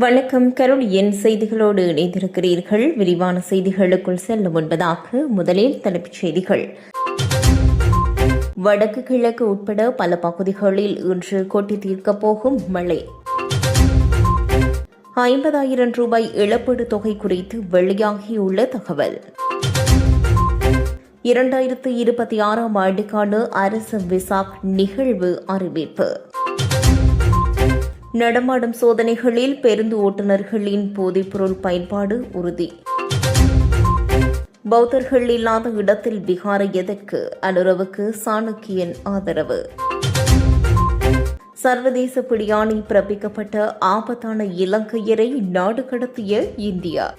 வணக்கம். கருளியின் செய்திகளோடு இணைந்திருக்கிறீர்கள். விரிவான செய்திகளுக்குள் செல்ல முன்பதாக முதலில் தலைப்புச் செய்திகள். வடக்கு கிழக்கு உட்பட பல பகுதிகளில் இன்று கொட்டி தீர்க்கப் போகும் மழை. ஐம்பதாயிரம் ரூபாய் இழப்பீடு தொகை குறித்து வெளியாகியுள்ள தகவல். இரண்டாயிரத்து இருபத்தி ஆறாம் ஆண்டுக்கான அரசு விசாக் நிகழ்வு அறிவிப்பு. நடமாடும் சோதனைகளில் பேருந்து ஓட்டுநர்களின் போதைப்பொருள் பயன்பாடு உறுதி. பௌத்தர்கள் இல்லாத இடத்தில் விகார எதற்கு? அனுரவுக்கு சாணக்கியன் ஆதரவு. சர்வதேச பிடியாணி பிறப்பிக்கப்பட்ட ஆபத்தான இலங்கையரை நாடு கடத்திய இந்தியா.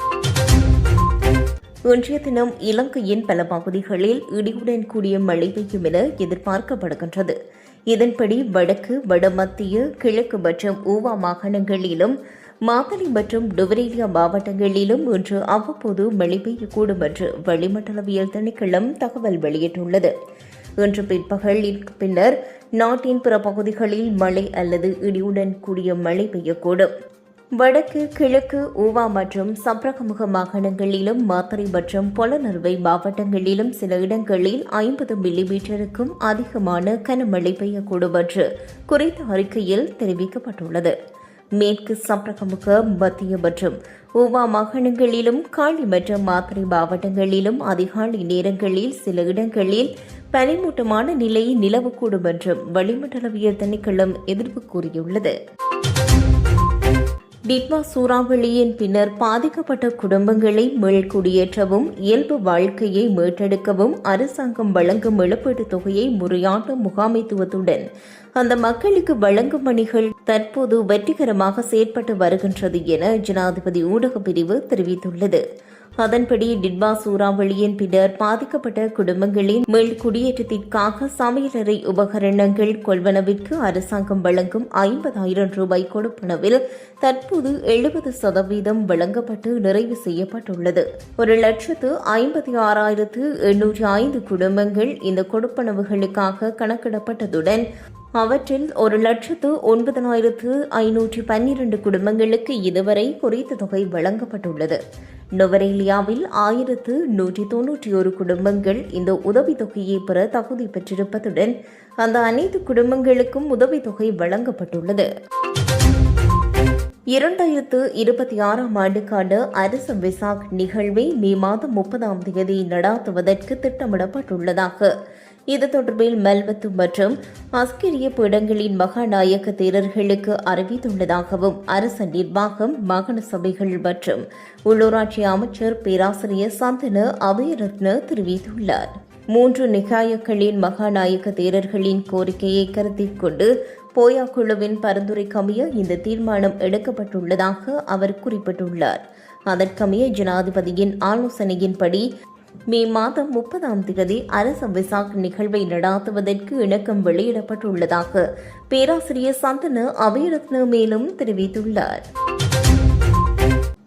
இன்றைய தினம் இலங்கையின் பல பகுதிகளில் இடியுடன் கூடிய மழை பெய்யும் என எதிர்பார்க்கப்படுகின்றது. இதன்படி வடக்கு வடமத்திய கிழக்கு மற்றும் ஊவா மாகாணங்களிலும் மாத்தளை மற்றும் டுவரேலியா மாவட்டங்களிலும் இன்று அவ்வப்போது மழை பெய்யக்கூடும் என்று வளிமண்டலவியல் திணைக்களம் தகவல் வெளியிட்டுள்ளது. இன்று பிற்பகலிற்கு பின்னர் நாட்டின் பிற பகுதிகளில் மழை அல்லது இடியுடன் கூடிய மழை பெய்யக்கூடும். வடக்கு கிழக்கு ஊவா மற்றும் சப்ரகமுக மாகாணங்களிலும் மாத்தறை மற்றும் பொலனறுவை மாவட்டங்களிலும் சில இடங்களில் ஐம்பது மில்லிமீட்டருக்கும் அதிகமான கனமழை பெய்யக்கூடும் என்று குறித்த அறிக்கையில் தெரிவிக்கப்பட்டுள்ளது. மேற்கு சப்ரகமுக மத்திய மற்றும் ஊவா மாகாணங்களிலும் காளி மற்றும் மாத்திரை மாவட்டங்களிலும் அதிகாலை நேரங்களில் சில இடங்களில் பனிமூட்டமான நிலை நிலவக்கூடும் என்றும் வளிமண்டலவியல் திணைக்களம் எதிர்ப்பு கூறியுள்ளது. டிட்வா சூறாவளியின் பின்னர் பாதிக்கப்பட்ட குடும்பங்களை மீள்குடியேற்றவும் இயல்பு வாழ்க்கையை மீட்டெடுக்கவும் அரசாங்கம் வழங்கும் இழப்பீட்டுத் தொகையை முறையான முகாமைத்துவத்துடன் அந்த மக்களுக்கு வழங்கும் பணிகள் தற்போது வெற்றிகரமாக செயற்பட்டு வருகின்றது என ஜனாதிபதி ஊடகப் பிரிவு தெரிவித்துள்ளது. அதன்படி டிட்வா சூறாவளியின் பின்னர் பாதிக்கப்பட்ட குடும்பங்களின் மேல் குடியேற்றத்திற்காக சமையலறை உபகரணங்கள் கொள்வனவிற்கு அரசாங்கம் வழங்கும் ஐம்பதாயிரம் ரூபாய் கொடுப்பனவில் தற்போது எழுபது சதவீதம் வழங்கப்பட்டு நிறைவு செய்யப்பட்டுள்ளது. ஒரு லட்சத்து ஐம்பத்தி ஆறாயிரத்து எண்ணூற்றி ஐந்து குடும்பங்கள் இந்த கொடுப்பனவுகளுக்காக கணக்கிடப்பட்டதுடன் அவற்றில் ஒரு லட்சத்து ஒன்பதனாயிரத்து ஐநூற்றி பன்னிரண்டு குடும்பங்களுக்கு இதுவரை குறித்த தொகை வழங்கப்பட்டுள்ளது. நொவரேலியாவில் ஆயிரத்து நூற்றி தொன்னூற்றி ஒரு குடும்பங்கள் இந்த உதவித்தொகையை பெற தகுதி பெற்றிருப்பதுடன் அந்த அனைத்து குடும்பங்களுக்கும் உதவித்தொகை வழங்கப்பட்டுள்ளது. இரண்டாயிரத்து இருபத்தி ஆறாம் ஆண்டுக்கான அரசு விசாக் நிகழ்வை மே மாதம் முப்பதாம் தேதி நடாத்துவதற்கு திட்டமிடப்பட்டுள்ளதாக இது தொடர்பில் மெல்வத்து மற்றும் அஸ்கிரிய பீடங்களின் மகாநாயக்க தேரர்களுக்கு அறிவித்துள்ளதாகவும் அரச நிர்வாகம் மாகாண சபைகள் மற்றும் உள்ளூராட்சி அமைச்சர் பேராசிரியர் சந்தன அபயரத்ன தெரிவித்துள்ளார். மூன்று நிகாயக்களின் மகாநாயக்க தேரர்களின் கோரிக்கையை கருத்தில் கொண்டு போயா குழுவின் பரிந்துரைக்கமைய இந்த தீர்மானம் எடுக்கப்பட்டுள்ளதாக அவர் குறிப்பிட்டுள்ளார். அதற்கமைய ஜனாதிபதியின் ஆலோசனையின்படி மே மாதம் முப்பதாம் தேதி அரச விசாக் நிகழ்வை நடாத்துவதற்கு இணக்கம் வெளியிடப்பட்டுள்ளதாக பேராசிரியர் சந்தன அபயரத்ன மேலும் தெரிவித்துள்ளார்.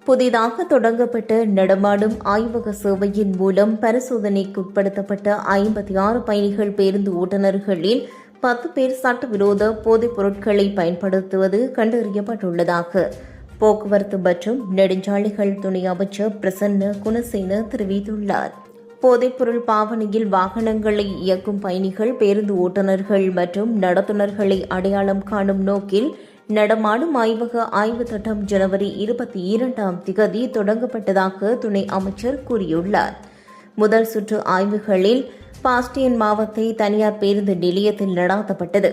புதிதாக தொடங்கப்பட்ட நடமாடும் ஆய்வக சேவையின் மூலம் பரிசோதனைக்குட்படுத்தப்பட்ட ஐம்பத்தி ஆறு பயணிகள் பேருந்து ஓட்டுநர்களில் பத்து பேர் சட்டவிரோத போதைப் பொருட்களை பயன்படுத்துவது கண்டறியப்பட்டுள்ளதாக போக்குவரத்து மற்றும் நெடுஞ்சாலைகள் துணை அமைச்சர் பிரசன்ன குணசேன தெரிவித்துள்ளார். போதைப்பொருள் பாவனையில் வாகனங்களை இயக்கும் பயணிகள் பேருந்து ஓட்டுநர்கள் மற்றும் நடத்துனர்களை அடையாளம் காணும் நோக்கில் நடமாடும் ஆய்வக ஆய்வு திட்டம் ஜனவரி இருபத்தி இரண்டாம் திகதி தொடங்கப்பட்டதாக துணை அமைச்சர் கூறியுள்ளார். முதல் சுற்று ஆய்வுகளில் பாஸ்டியன் மாவத்தை தனியார் பேருந்து நிலையத்தில் நடாத்தப்பட்டது.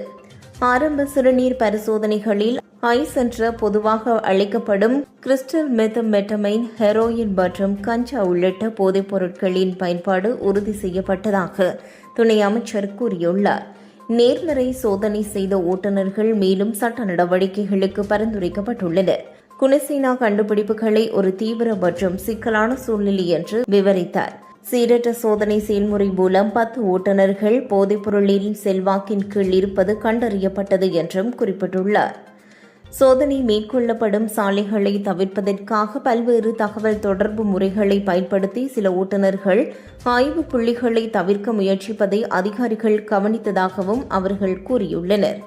ஆரம்ப சிறுநீர் பரிசோதனைகளில் ஐஸ் என்ற பொதுவாக அழைக்கப்படும் கிறிஸ்டல் மெத்தமெட்டமைன் ஹெரோயின் மற்றும் கஞ்சா உள்ளிட்ட போதைப் பொருட்களின் பயன்பாடு உறுதி செய்யப்பட்டதாக துணை அமைச்சர் கூறியுள்ளார். நேர்மறை சோதனை செய்த ஓட்டுநர்கள் மேலும் சட்ட நடவடிக்கைகளுக்கு பரிந்துரைக்கப்பட்டுள்ளனர். குணசேனா கண்டுபிடிப்புகளை ஒரு தீவிர மற்றும் சிக்கலான சூழ்நிலை என்று விவரித்தார். சீரற்ற சோதனை செயல்முறை மூலம் பத்து ஓட்டுநர்கள் போதைப்பொருளின் செல்வாக்கின் கீழ் இருப்பது கண்டறியப்பட்டது என்றும் குறிப்பிட்டுள்ளார். சோதனை மேற்கொள்ளப்படும் சாலைகளை தவிர்ப்பதற்காக பல்வேறு தகவல் தொடர்பு முறைகளை பயன்படுத்தி சில ஓட்டுநர்கள் ஆய்வு புள்ளிகளை தவிர்க்க முயற்சிப்பதை அதிகாரிகள் கவனித்ததாகவும் அவர்கள் கூறியுள்ளனர்.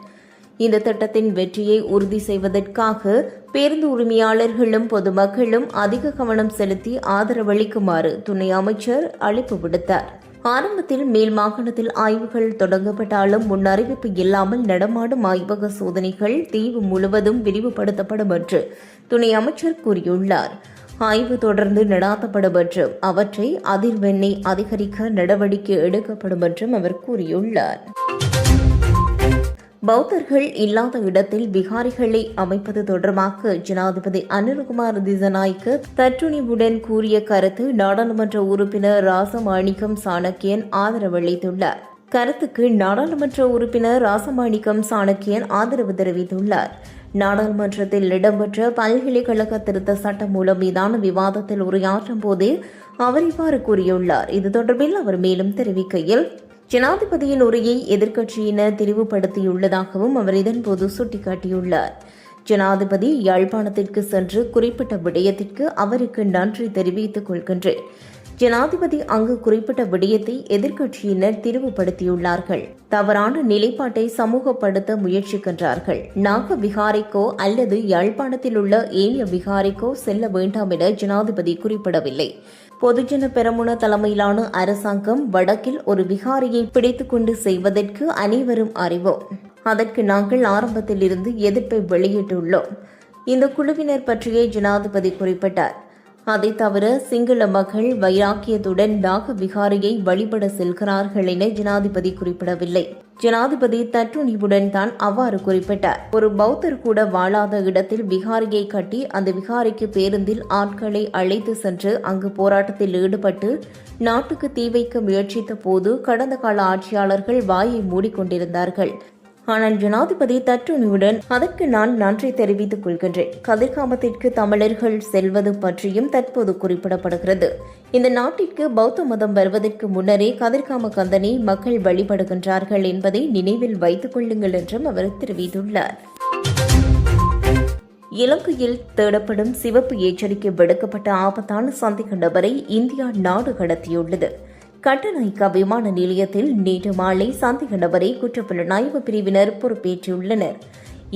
இந்த திட்டத்தின் வெற்றியை உறுதி செய்வதற்காக பேருந்து உரிமையாளர்களும் பொதுமக்களும் அதிக கவனம் செலுத்தி ஆதரவளிக்குமாறு துணை அமைச்சர் அழைப்பு விடுத்தார். ஆரம்பத்தில் மேல் மாகாணத்தில் ஆய்வுகள் தொடங்கப்பட்டாலும் முன்னறிவிப்பு இல்லாமல் நடமாடும் ஆய்வக சோதனைகள் தீவு முழுவதும் விரிவுபடுத்தப்படும் என்று துணை அமைச்சர் கூறியுள்ளார். ஆய்வு தொடர்ந்து நடாத்தப்படும் என்றும் அவற்றை அதிர்வெண்ணை அதிகரிக்க நடவடிக்கை எடுக்கப்படும் என்றும் அவர் கூறியுள்ளார். பௌத்தர்கள் இல்லாத இடத்தில் விகாரிகளை அமைப்பது தொடர்பாக ஜனாதிபதி அனில்குமார் திசநாய்க்கு தற்றுணிவுடன் கூறிய கருத்து நாடாளுமன்ற உறுப்பினர் ராசமாணிக்கம் சாணக்கியன் ஆதரவளித்துள்ளார் கருத்துக்கு நாடாளுமன்ற உறுப்பினர் ராசமாணிக்கம் சாணக்கியன் ஆதரவு தெரிவித்துள்ளார். நாடாளுமன்றத்தில் இடம்பெற்ற பல்கலைக்கழக திருத்த சட்டம் மூலம் மீதான விவாதத்தில் உரையாற்றும் போதே அவர் இவ்வாறு கூறியுள்ளார். இது தொடர்பில் அவர் மேலும் தெரிவிக்கையில் ஜனாதிபதியின் உரையை எதிர்க்கட்சியினர் திரிவுபடுத்தியுள்ளதாகவும் அவர் இதன்போது சுட்டிக்காட்டியுள்ளார். ஜனாதிபதி யாழ்ப்பாணத்திற்கு சென்று குறிப்பிட்ட விடயத்திற்கு அவருக்கு நன்றி தெரிவித்துக் கொள்கின்றேன். ஜனாதிபதி அங்கு குறிப்பிட்ட விடயத்தை எதிர்க்கட்சியினர் திரிவுபடுத்தியுள்ளார்கள். தவறான நிலைப்பாட்டை சமூகப்படுத்த முயற்சிக்கின்றார்கள். நாக விகாரைக்கோ அல்லது யாழ்ப்பாணத்தில் உள்ள ஏனிய விகாரைக்கோ செல்ல வேண்டாம் என ஜனாதிபதி குறிப்பிடவில்லை. பொதுஜன பெரமுன தலைமையிலான அரசாங்கம் வடக்கில் ஒரு விகாரியை பிடித்துக்கொண்டு செய்வதற்கு அனைவரும் அறிவோம். அதற்கு நாங்கள் ஆரம்பத்தில் இருந்து எதிர்ப்பை வெளியிட்டுள்ளோம். இந்த குழுவினர் பற்றியே ஜனாதிபதி குறிப்பிட்டார். அதை தவிர சிங்கள மக்கள் வைராக்கியத்துடன் நாக விகாரியை வழிபட செல்கிறார்கள் என ஜனாதிபதி குறிப்பிடவில்லை. ஜனாதிபதி தற்றுணிவுடன் தான் அவ்வாறு குறிப்பிட்டார். ஒரு பௌத்தர் கூட வாழாத இடத்தில் விகாரியை கட்டி அந்த விகாரிக்கு பேருந்தில் ஆட்களை அழைத்து சென்று அங்கு போராட்டத்தில் ஈடுபட்டு நாட்டுக்கு தீ வைக்க முயற்சித்த போது கடந்த கால ஆட்சியாளர்கள் வாயை மூடிக்கொண்டிருந்தார்கள். ஆனால் ஜனாதிபதி தற்றுணிவுடன் அதற்கு நான் நன்றி தெரிவித்துக் கொள்கின்றேன். கதிர்காமத்திற்கு தமிழர்கள் செல்வது பற்றியும் தற்போது குறிப்பிடப்படுகிறது. இந்த நாட்டிற்கு பௌத்த மதம் வருவதற்கு முன்னரே கதிர்காம கந்தனை மக்கள் வழிபடுகின்றார்கள் என்பதை நினைவில் வைத்துக் கொள்ளுங்கள் என்றும் அவர் தெரிவித்துள்ளார். இலங்கையில் தேடப்படும் சிவப்பு எச்சரிக்கை விடுக்கப்பட்ட ஆபத்தான சந்தேக நபரை இந்தியா நாடு கடத்தியுள்ளது. கட்டநாயக்கா விமான நிலையத்தில் நேற்று மாலை சந்தேக நபரை குற்றப்புலனாய்வு பிரிவினர் பொறுப்பேற்றுள்ளனர்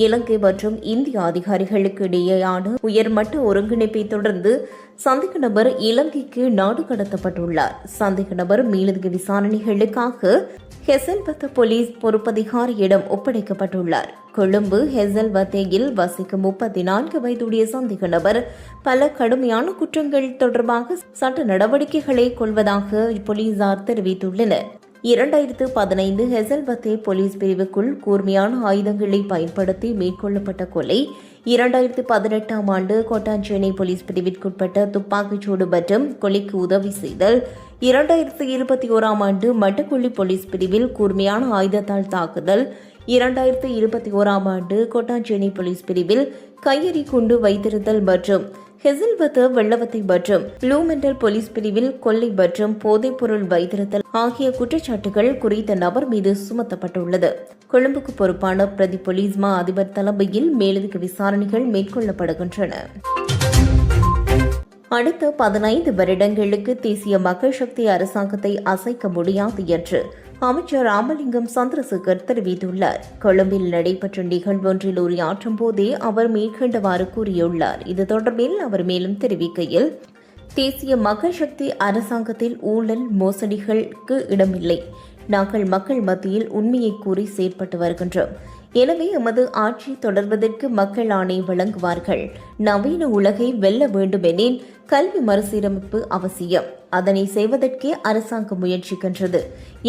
இலங்கை மற்றும் இந்திய அதிகாரிகளுக்கு இடையேயான உயர்மட்ட ஒருங்கிணைப்பை தொடர்ந்து சந்தேக நபர் இலங்கைக்கு நாடு கடத்தப்பட்டுள்ளார். சந்தேக நபர் மேலதிக விசாரணைகளுக்காக ஹெசல்பத் போலீஸ் பொறுப்பதிகாரியிடம் ஒப்படைக்கப்பட்டுள்ளார். கொழும்பு ஹெசல்வத்தேயில் வசிக்கும் முப்பத்தி நான்கு வயதுடைய சந்தேக நபர் பல கடுமையான குற்றங்கள் தொடர்பாக சட்ட நடவடிக்கைகளை கொள்வதாக போலீசார் தெரிவித்துள்ளனர். இரண்டாயிரத்து பதினைந்து ஹெசல்வத்தே போலீஸ் பிரிவுக்குள் கூர்மையான ஆயுதங்களை பயன்படுத்தி மேற்கொள்ளப்பட்ட கொலை இரண்டாயிரத்து பதினெட்டாம் ஆண்டு கோட்டாஞ்சேனை போலீஸ் பிரிவிற்குட்பட்ட துப்பாக்கிச்சூடு மற்றும் கொலைக்கு உதவி செய்தல் இரண்டாயிரத்து இருபத்தி ஓராம் ஆண்டு மட்டக்குள்ளி போலீஸ் பிரிவில் கூர்மையான ஆயுதத்தால் தாக்குதல் இரண்டாயிரத்து இருபத்தி ஓராம் ஆண்டு கோட்டாஞ்சேனை போலீஸ் பிரிவில் கையெறி குண்டு வைத்திருத்தல் மற்றும் ஹெசில்வத்து வெள்ளவத்தை மற்றும் ப்ளூமெண்டல் போலீஸ் பிரிவில் கொள்ளை மற்றும் போதைப்பொருள் வைத்திருத்தல் ஆகிய குற்றச்சாட்டுகள் குறித்த நபர் மீது சுமத்தப்பட்டுள்ளது. கொழும்புக்கு பொறுப்பான பிரதி போலீஸ் மா அதிபர் தலைமையில் மேலதிக விசாரணைகள் மேற்கொள்ளப்படுகின்றன. அடுத்த பதினைந்து வருடங்களுக்கு தேசிய மக்கள் சக்தி அரசாங்கத்தை அசைக்க முடியாது என்று அமைச்சர் ராமலிங்கம் சந்திரசேகர் தெரிவித்துள்ளார். கொழும்பில் நடைபெற்ற நிகழ்வொன்றில் உரையாற்றும் போதே அவர் மேற்கண்டவாறு கூறியுள்ளார். இது தொடர்பில் அவர் மேலும் தெரிவிக்கையில் தேசிய மக்கள் சக்தி அரசாங்கத்தில் ஊழல் மோசடிகளுக்கு இடமில்லை. நாங்கள் மக்கள் மத்தியில் உண்மையை கூறி செயற்பட்டு வருகின்றோம். எனவே எமது ஆட்சி தொடர்வதற்கு மக்கள் ஆணை வழங்குவார்கள். நவீன உலகை வெல்ல வேண்டுமெனில் கல்வி மறுசீரமைப்பு அவசியம். அதனை செய்வதற்கே அரசாங்கம் முயற்சிக்கின்றது.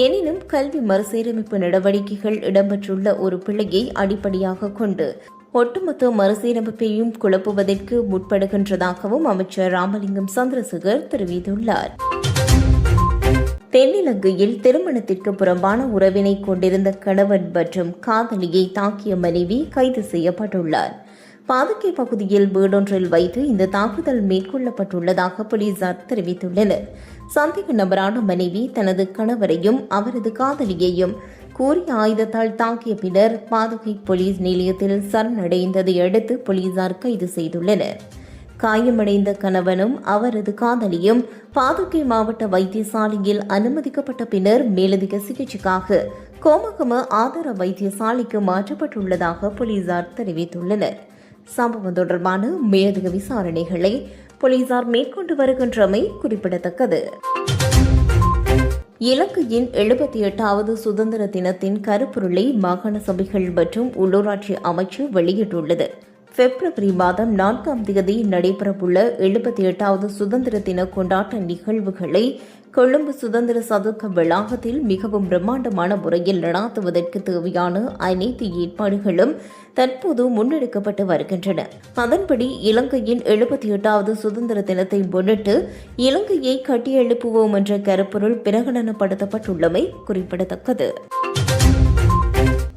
எனினும் கல்வி மறுசீரமைப்பு நடவடிக்கைகள் இடம்பெற்றுள்ள ஒரு பிள்ளையை அடிப்படையாக கொண்டு ஒட்டுமொத்த மறுசீரமைப்பையும் குழப்புவதற்கு முற்படுகின்றதாகவும் அமைச்சர் ராமலிங்கம் சந்திரசேகர் தெரிவித்துள்ளார். தென்னிலங்கையில் திருமணத்திற்கு புறம்பான உறவினை கொண்டிருந்த கணவன் மற்றும் காதலியை தாக்கிய மனைவி கைது செய்யப்பட்டுள்ளார். பாதுகை பகுதியில் வீடொன்றில் வைத்து இந்த தாக்குதல் மேற்கொள்ளப்பட்டுள்ளதாக போலீசார் தெரிவித்துள்ளனர். சந்தேக நபரான மனைவி தனது கணவரையும் அவரது காதலியையும் கூறிய ஆயுதத்தால் தாக்கிய பின்னர் பாதுகை போலீஸ் நிலையத்தில் சரணடைந்ததை அடுத்து போலீசார் கைது செய்துள்ளனர். காயமடைந்த கணவனும் அவரது காதலியும் பாதுகை மாவட்ட வைத்தியசாலையில் அனுமதிக்கப்பட்ட பின்னர் மேலதிக சிகிச்சைக்காக கோமகம ஆதார வைத்தியசாலைக்கு மாற்றப்பட்டுள்ளதாக போலீசார் தெரிவித்துள்ளனர். சம்பவம் தொடர்பான மேலதிக விசாரணைகளை போலீசார் மேற்கொண்டு வருகின்றமை குறிப்பிடத்தக்கது. இலங்கையின் எழுபத்தி எட்டாவது சுதந்திர தினத்தின் கருப்பொருளை மாகாண சபைகள் மற்றும் உள்ளூராட்சி அமைச்சு வெளியிட்டுள்ளது. பிப்ரவரி மாதம் நான்காம் தேதி நடைபெறவுள்ள எழுபத்தி எட்டாவது சுதந்திர தின கொண்டாட்ட நிகழ்வுகளை கொழும்பு சுதந்திர சதுக்க வளாகத்தில் மிகவும் பிரம்மாண்டமான முறையில் நடாத்துவதற்கு தேவையான அனைத்து ஏற்பாடுகளும் தற்போது முன்னெடுக்கப்பட்டு வருகின்றன. அதன்படி இலங்கையின் எழுபத்தி எட்டாவது சுதந்திர தினத்தை முன்னிட்டு இலங்கையை கட்டியெழுப்புவோம் என்ற கருப்பொருள் பிரகடனப்படுத்தப்பட்டுள்ளமை குறிப்பிடத்தக்கது.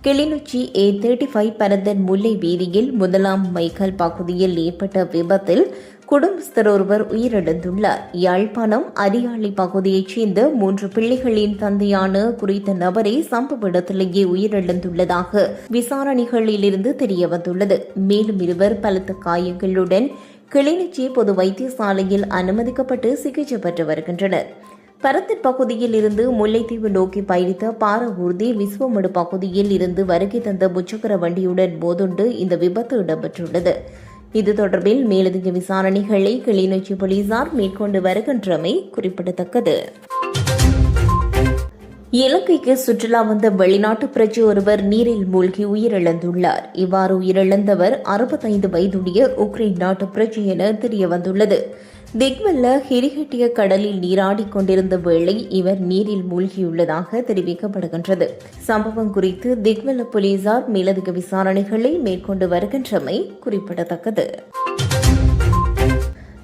Kilinochchi A thirty five Paranthan Mullai வீதியில் முதலாம் மைக்கல் பகுதியில் ஏற்பட்ட விபத்தில் குடும்பஸ்தர் ஒருவர் உயிரிழந்துள்ளார். யாழ்ப்பாணம் அரியாளி பகுதியைச் சேர்ந்த மூன்று பிள்ளைகளின் தந்தையான குறித்த நபரே சம்பவ இடத்திலேயே உயிரிழந்துள்ளதாக விசாரணைகளிலிருந்து தெரியவந்துள்ளது. மேலும் இருவர் பலத்த காயங்களுடன் கிளிநொச்சி பொது வைத்தியசாலையில் அனுமதிக்கப்பட்டு சிகிச்சை பெற்று வருகின்றனர். பரத்தன் பகுதியில் இருந்து முல்லைத்தீவு நோக்கி பயணித்த பார ஊர்தி விஸ்வமடு பகுதியில் இருந்து வருகை தந்த முச்சக்கர வண்டியுடன் மோதுண்டு இந்த விபத்து இடம்பெற்றுள்ளது. இது தொடர்பில் மேலதிக விசாரணைகளை கிளிநொச்சி போலீசார் மேற்கொண்டு வருகின்றமை குறிப்பிடத்தக்கது. இலங்கைக்கு சுற்றுலா வந்த வெளிநாட்டு பிரஜை ஒருவர் நீரில் மூழ்கி உயிரிழந்துள்ளார். இவ்வாறு உயிரிழந்தவர் அறுபத்தைந்து வயதுடைய உக்ரைன் நாட்டு பிரஜை என தெரியவந்துள்ளது. திக்வல்ல ஹிரிகட்டிய கடலில் நீராடி கொண்டிருந்த வேளை இவர் நீரில் மூழ்கியுள்ளதாக தெரிவிக்கப்படுகின்றது. சம்பவம் குறித்து திக்வல்ல போலீசார் மேலதிக விசாரணைகளை மேற்கொண்டு வருகின்றமை குறிப்பிடத்தக்கது.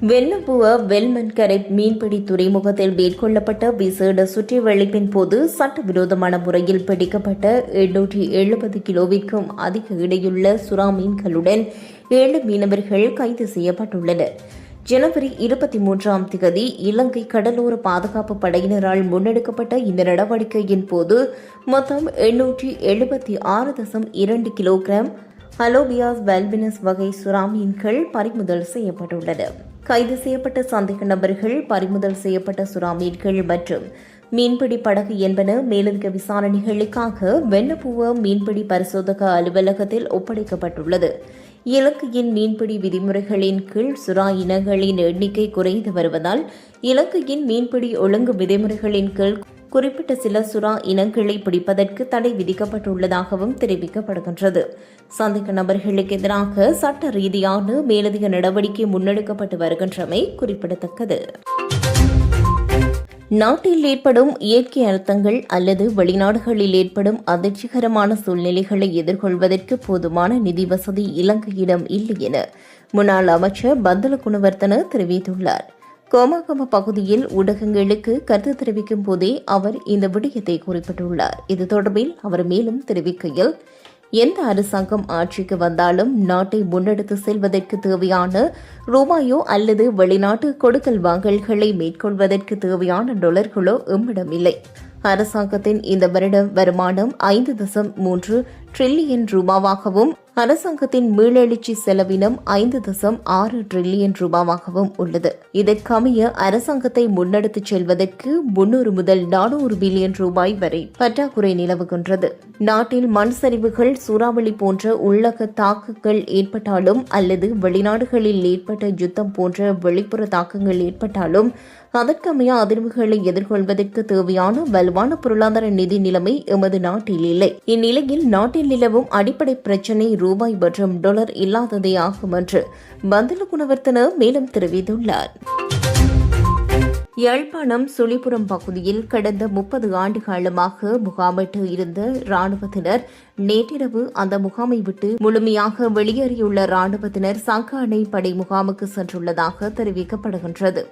வெள்ளம்புவ வெல்மன்கரை மீன்பிடி துறைமுகத்தில் மேற்கொள்ளப்பட்ட விசேட சுற்றிவளைப்பின் போது சட்டவிரோதமான முறையில் பிடிக்கப்பட்ட எண்ணூற்றி எழுபது கிலோவிற்கும் அதிக இடையுள்ள சுறா மீன்களுடன் ஏழு மீனவர்கள் கைது செய்யப்பட்டுள்ளனர். ஜனவரி இருபத்தி மூன்றாம் தேதி இலங்கை கடலோர பாதுகாப்பு படையினரால் முன்னெடுக்கப்பட்ட இந்த நடவடிக்கையின் போது மொத்தம் எண்ணூற்றி எழுபத்தி ஆறு தசம் இரண்டு கிலோகிராம் அலோபியாஸ் வெல்பினஸ் வகை சுராமீன்கள் பறிமுதல் செய்யப்பட்டுள்ளது. கைது செய்யப்பட்ட சந்தேக நபர்கள் பறிமுதல் செய்யப்பட்ட சுறாமீன்கள் மற்றும் மீன்பிடி படகு என்பன மேலதிக விசாரணைகளுக்காக வெண்ணப்பூவ மீன்பிடி பரிசோதக அலுவலகத்தில் ஒப்படைக்கப்பட்டுள்ளது. இலங்கையின் மீன்பிடி விதிமுறைகளின் கீழ் சுறா இனங்களின் எண்ணிக்கை குறைந்து வருவதால் இலங்கையின் மீன்பிடி ஒழுங்கு விதிமுறைகளின் கீழ் குறிப்பிட்ட சில சுறா இனங்களை பிடிப்பதற்கு தடை விதிக்கப்பட்டுள்ளதாகவும் தெரிவிக்கப்படுகின்றது. சந்தேக நபர்களுக்கு எதிராக சட்ட ரீதியான மேலதிக நடவடிக்கை முன்னெடுக்கப்பட்டு வருகின்றமை குறிப்பிடத்தக்கது. நாட்டில் ஏற்படும் இயற்கை அழுத்தங்கள் அல்லது வெளிநாடுகளில் ஏற்படும் அதிர்ச்சிகரமான சூழ்நிலைகளை எதிர்கொள்வதற்கு போதுமான நிதி வசதி இலங்கையிடம் இல்லை என முன்னாள் அமைச்சர் பந்தல குணவர்த்தன தெரிவித்துள்ளார். கோமாகம பகுதியில் ஊடகங்களுக்கு கருத்து தெரிவிக்கும் போதே அவர் இந்த விடயத்தை குறிப்பிட்டுள்ளார். இது தொடர்பில் அவர் மேலும் தெரிவிக்கையில் எந்த அரசாங்கம் ஆட்சிக்கு வந்தாலும் நாட்டை முன்னெடுத்து செல்வதற்கு தேவையான ரூபாயோ அல்லது வெளிநாட்டு கொடுக்கல் வாங்கல்களை மேற்கொள்வதற்கு தேவையான டொலர்களோ எம்மிடமில்லை. அரசாங்கத்தின் இந்த வருட வருமானம் ஐந்து தசம் மூன்று டிரில்லியன் ரூபாவாகவும் அரசாங்கத்தின் மீளெழுச்சி செலவினம் ஐந்து தசம் ஆறு டிரில்லியன் ரூபாவாகவும் உள்ளது. இதற்கமைய அரசாங்கத்தை முன்னெடுத்துச் செல்வதற்கு முன்னூறு முதல் நானூறு பில்லியன் ரூபாய் வரை பற்றாக்குறை நிலவுகின்றது. நாட்டில் மண் சரிவுகள் சூறாவளி போன்ற உள்ளக தாக்குகள் ஏற்பட்டாலும் அல்லது வெளிநாடுகளில் ஏற்பட்ட யுத்தம் போன்ற வெளிப்புற தாக்கங்கள் ஏற்பட்டாலும் அதற்கமைய அதிர்வுகளை எதிர்கொள்வதற்கு தேவையான வலுவான பொருளாதார நிதி நிலைமை எமது நாட்டில் இல்லை. இந்நிலையில் நாட்டில் நிலவும் அடிப்படை பிரச்சினை ரூபாய் மற்றும் டாலர் இல்லாததே ஆகும் என்று பந்தல குணவர்த்தன மேலும் தெரிவித்துள்ளார். யாழ்ப்பாணம் சுழிபுரம் பகுதியில் கடந்த முப்பது ஆண்டு காலமாக முகாமிட்டு இருந்த ராணுவத்தினர் நேற்றிரவு அந்த முகாமை விட்டு முழுமையாக வெளியேறியுள்ள ராணுவத்தினர் சங்க அணை படை முகாமுக்கு சென்றுள்ளதாக தெரிவிக்கப்படுகின்றது.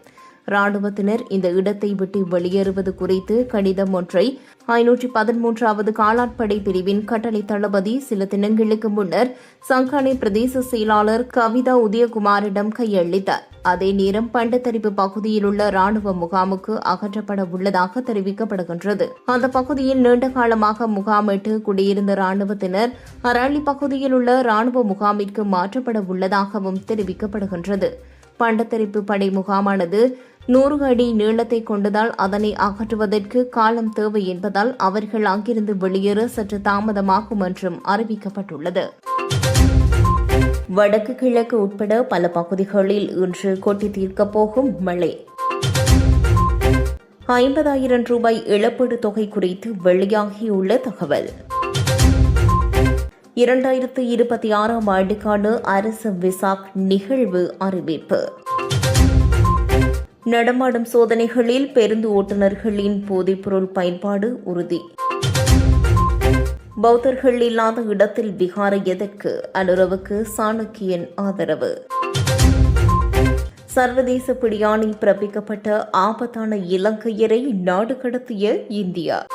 ராணுவத்தினர் இந்த இடத்தை விட்டு வெளியேறுவது குறித்து கடிதம் ஒன்றை ஐநூற்றி பதிமூன்றாவது காலாட்படை பிரிவின் கட்டளை தளபதி சில தினங்களுக்கு முன்னர் சங்கானை பிரதேச செயலாளர் கவிதா உதயகுமாரிடம் கையளித்தார். அதே நேரம் பண்டத்தரிப்பு பகுதியில் உள்ள ராணுவ முகாமுக்கு அகற்றப்பட உள்ளதாக தெரிவிக்கப்படுகின்றது. அந்த பகுதியில் நீண்ட காலமாக முகாமிட்டு குடியிருந்த ராணுவத்தினர் அரளி பகுதியில் உள்ள ராணுவ முகாமிற்கு மாற்றப்பட உள்ளதாகவும் தெரிவிக்கப்படுகின்றது. பண்டத்தரிப்பு படை முகாமானது நூறு அடி நீளத்தை கொண்டதால் அதனை அகற்றுவதற்கு காலம் தேவை என்பதால் அவர்கள் அங்கிருந்து வெளியேற சற்று தாமதமாகும் என்றும் அறிவிக்கப்பட்டுள்ளது. வடக்கு கிழக்கு உட்பட பல பகுதிகளில் இன்று கொட்டி தீர்க்கப் போகும் மழை. ஐம்பதாயிரம் ரூபாய் இழப்பீடு தொகை குறித்து வெளியாகியுள்ள தகவல். இரண்டாயிரத்து இருபத்தி ஆறாம் ஆண்டுக்கான அரசு விசாக் நிகழ்வு அறிவிப்பு. நடமாடும் சோதனைகளில் பேருந்து ஓட்டுநர்களின் போதைப்பொருள் பயன்பாடு உறுதி. பௌத்தர்கள் இல்லாத இடத்தில் விகார எதற்கு? அனுரவுக்கு சாணக்கியன் ஆதரவு. சர்வதேச பிடியானில் பிறப்பிக்கப்பட்ட ஆபத்தான இலங்கையரை நாடு கடத்திய இந்தியா.